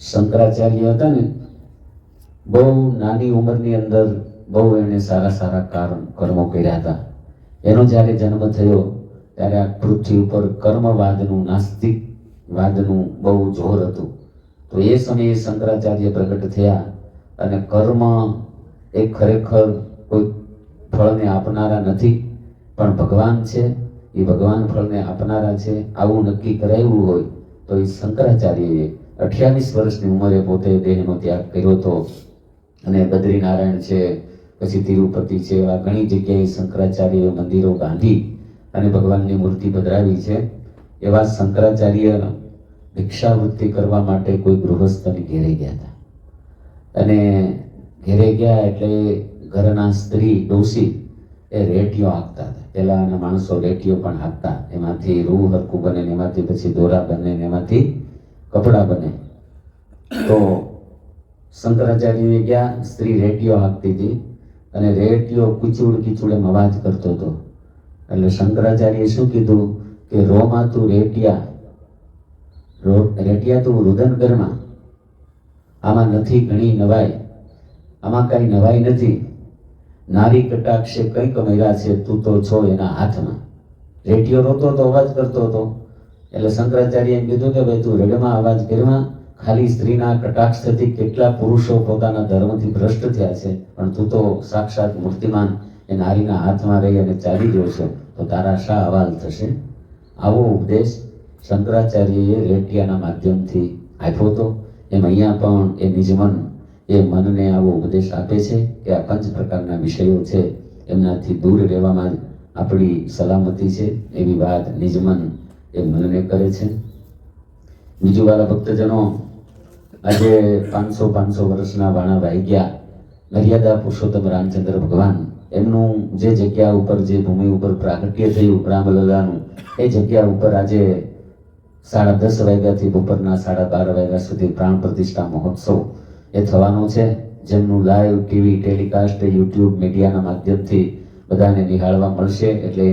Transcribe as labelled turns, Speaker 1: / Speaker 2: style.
Speaker 1: શંકરાચાર્ય હતા ને, બહુ નાની ઉંમરની અંદર બહુ એણે સારા સારા કર્મ, કર્મો કર્યા હતા. એનો જ્યારે જન્મ થયો, ત્યારે આ પૃથ્વી ઉપર કર્મવાદનું નાસ્તિક વાદનું બહુ જોર હતું. તો એ સમયે શંકરાચાર્ય પ્રગટ થયા અને કર્મ એ ખરેખર કોઈ ફળને આપનારા નથી, પણ ભગવાન છે. એ ભગવાન ફળને આપનારા છે. આવું નક્કી કરાયું હોય તો એ શંકરાચાર્યએ અઠ્યાવીસ વર્ષની ઉંમરે પોતે દેહનો ત્યાગ કર્યો હતો. અને બદ્રીનારાયણ છે, પછી તિરુપતિ છે, એવા ઘણી જગ્યાએ શંકરાચાર્ય મંદિરો બાંધી અને ભગવાનની મૂર્તિ પધરાવી છે. એવા શંકરાચાર્ય ભિક્ષાવૃત્તિ કરવા માટે કોઈ ગૃહસ્થની ઘેરે ગયા હતા. અને ઘેરે ગયા એટલે ઘરના સ્ત્રી ડોસી એ રેટીઓ હાંકતા હતા. પહેલાં માણસો રેટીઓ પણ હાંકતા, એમાંથી રૂ હરકું બને એમાંથી પછી દોરા બને એમાંથી કપડાં બને. તો શંકરાચાર્યએ ગયા, સ્ત્રી રેટીઓ આપતી હતી અને રેટીઓ કિચુડ કીચુડ એમ અવાજ કરતો હતો. એટલે શંકરાચાર્યએ શું કીધું કે રોમાં તું રેટિયા રેટિયા તું રુદન કરમાં આમાં નથી ઘણી નવાઈ. આમાં કઈ નવાઈ નથી. નારી કટાક્ષે કઈ કમેરા છે, તું તો છો એના હાથમાં. રેડિયો રોતો તો અવાજ કરતો હતો. એટલે શંકરાચાર્ય એમ કીધું કે ભાઈ તું રેડમાં અવાજ કરવા ખાલી સ્ત્રીના કટાક્ષથી કેટલા પુરુષો પોતાના ધર્મથી ભ્રષ્ટ થયા છે, પણ તું તો સાક્ષાત મૂર્તિમાન એ નારીના હાથમાં રહી અને ચાલી ગયો છે, તો તારા શા અવાલ થશે? આવો ઉપદેશ શંકરાચાર્યએ રેટિયાના માધ્યમથી આપ્યો હતો. એમ અહીંયા પણ એ નિજમન, એ મનને આવો ઉપદેશ આપે છે કે આ પંચ પ્રકારના વિષયો છે, એમનાથી દૂર રહેવામાં આપણી સલામતી છે, એવી વાત નિજમન એ મનને કરે છે. બીજું વાળા ભક્તજનો આજે પાંચસો પાંચસો વર્ષના વાણા વાઈ ગયા. મર્યાદા પુરુષોત્તમ રામચંદ્ર ભગવાન એમનું જે જગ્યા ઉપર, જે ભૂમિ ઉપર પ્રાગટ્ય થયું રામલલાનું, એ જગ્યા ઉપર આજે સાડા દસ વાગ્યાથી બપોરના સાડા બાર વાગ્યા સુધી પ્રાણ પ્રતિષ્ઠા મહોત્સવ એ થવાનો છે. જેમનું લાઈવ ટીવી ટેલિકાસ્ટ યુટ્યુબ મીડિયાના માધ્યમથી બધાને નિહાળવા મળશે એટલે